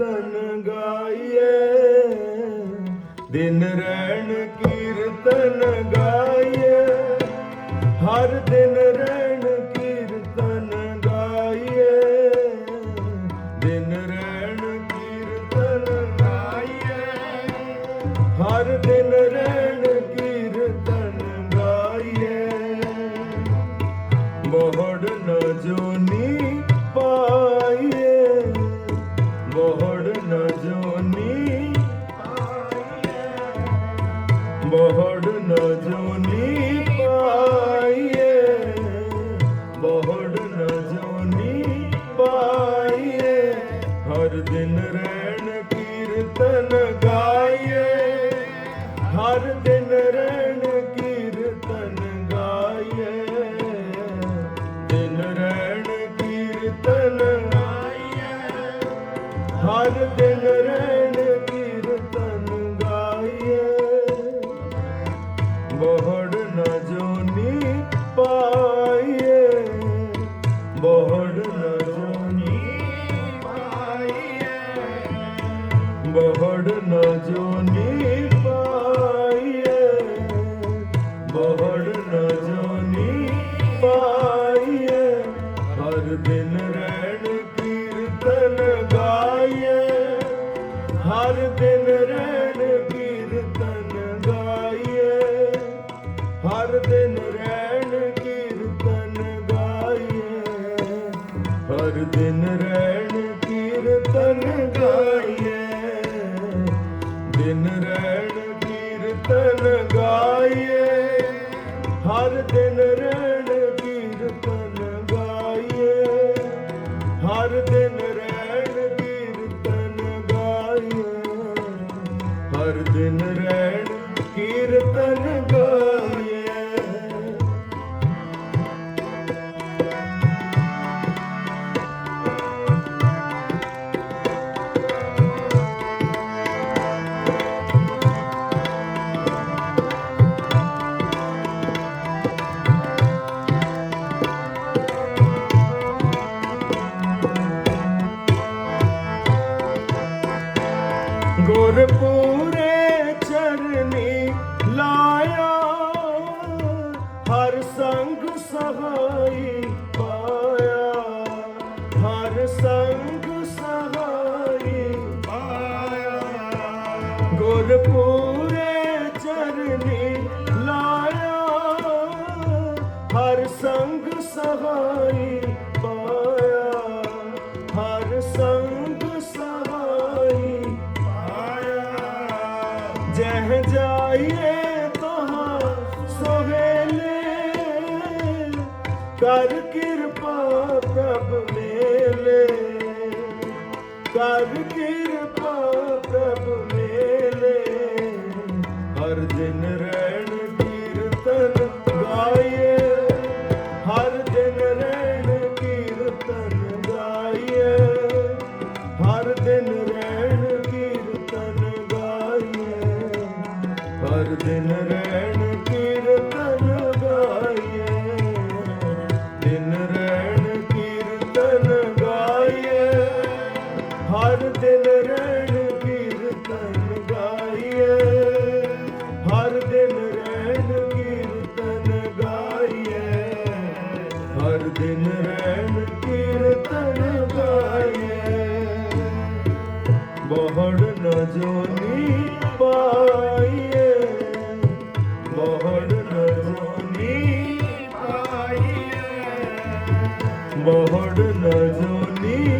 ਕੀਰਤਨ ਗਾਈਏ, ਦਿਨ ਰਹਿਣ ਕੀਰਤਨ ਗਾਈਏ। ਹਰ ਦਿਨ ਰਹਿਣ ਕੀਰਤਨ ਗਾਈਏ, ਦਿਨ ਰਹਿਣ ਕੀਰਤਨ ਗਾਈਏ। ਹਰ ਦਿਨ ਰਹਿਣ ਕੀਰਤਨ ਗਾਈਏ। ਮੋਹੜ ਨ ਜੋਨੀ ਪਾ ਮੋਹੜ ਨ ਜੋਨੀ ਪਾਈਏ। ਮੋਹੜ ਨ ਜੋਨੀ ਪਾਈਏ। ਹਰ ਦਿਨ ਰਹਿਣ ਕੀਰਤਨ ਗਾਈਏ। ਹਰ ਦਿਨ ਰਹਿਣ ਪਾਈਏ ਮੋਹੜ ਨ ਜੋਨੀ ਪਾਈਏ ਮੋਹੜ ਨ ਜੋਨੀ ਪਾਈਏ ਹਰ ਦਿਨ ਰਹਿਣ ਕੀਰਤਨ ਗਾਈਏ ਹਰ ਦਿਨ ਰਹਿਣ ਕੀਰਤਨ ਗਾਈਏ ਹਰ ਦਿਨ ਰਹਿਣ ਕੀਰਤਨ ਗਾਈਏ ਹਰ ਦਿਨ ਰਹਿਣ ਹਰ ਦਿਨ ਰਹਿਣ ਗੁਰਪੂਰੇ ਚਰਨੀ ਲਾਇਆ, ਹਰ ਸੰਗ ਸਹਾਈ ਪਾਇਆ। ਹਰ ਸੰਗ ਸਹਾਈ ਪਾਇਆ। ਗੁਰਪੂਰੇ ਚਰਨੀ ਲਾਇਆ, ਹਰ ਸੰਗ ਸਹਾਈ ਪਾਇਆ ਕਰ ਕਿਰਪਾ ਪ੍ਰਭ ਮੇਲੇ। ਕਰ ਕਿਰਪਾ ਪ੍ਰਭ ਮੇਲੇ। ਹਰ ਦਿਨ ਰਹਿਣ ਕੀਰਤਨ ਗਾਈਏ। ਹਰ ਦਿਨ ਰਹਿਣ ਕੀਰਤਨ ਗਾਈਏ। ਹਰ ਦਿਨ ਰਹਿਣ ਕੀਰਤਨ ਗਾਈਏ। ਹਰ ਦਿਨ ਰਹਿਣ ਹਰ ਦਿਨ ਰਹਿਣ ਕੀਰਤਨ ਗਾਈਏ। ਹਰ ਦਿਨ ਰਹਿਣ ਕੀਰਤਨ ਗਾਈਏ। ਹਰ ਦਿਨ ਰਹਿਣ ਕੀਰਤਨ ਗਾਈਏ। ਮੋਹੜ ਨ ਜੋਨੀ ਪਾਈਏ। ਮੋਹੜ ਨ ਜੋਨੀ ਪਾਈਏ। ਮੋਹੜ ਨ ਜੋਨੀ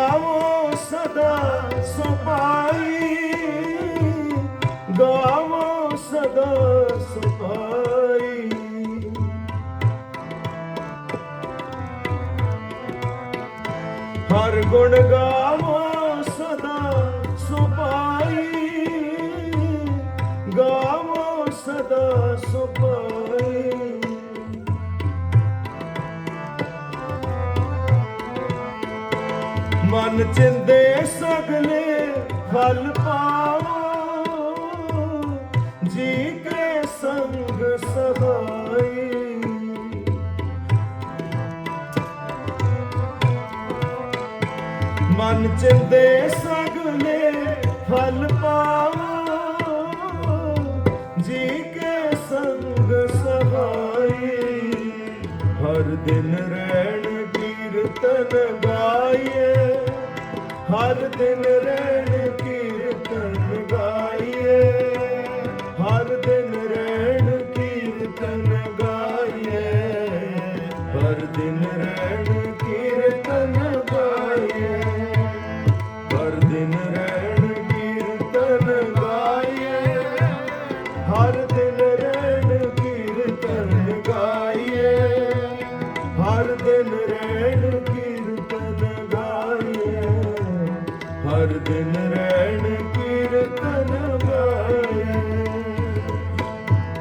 ਹਰ ਗੁਣ ਗਾਵੋ ਸਦਾ ਸੁਭਾਈ ਗਾਵੋ ਸਦਾ ਸੁਪਾਈ। ਮਨ ਚਿੰਦੇ ਸਗਲੇ ਫਲ ਪਾ ਮਨ ਸਗਲੇ ਫਲ ਪਾਓ ਜੀ ਕੇ ਸੰਗ ਸਹਾਈ, ਹਰ ਦਿਨ ਰਹਿਣ ਕੀਰਤਨ ਗਾਈਏ। ਹਰ ਦਿਨ ਰਹਿਣ ਰਹਿਣ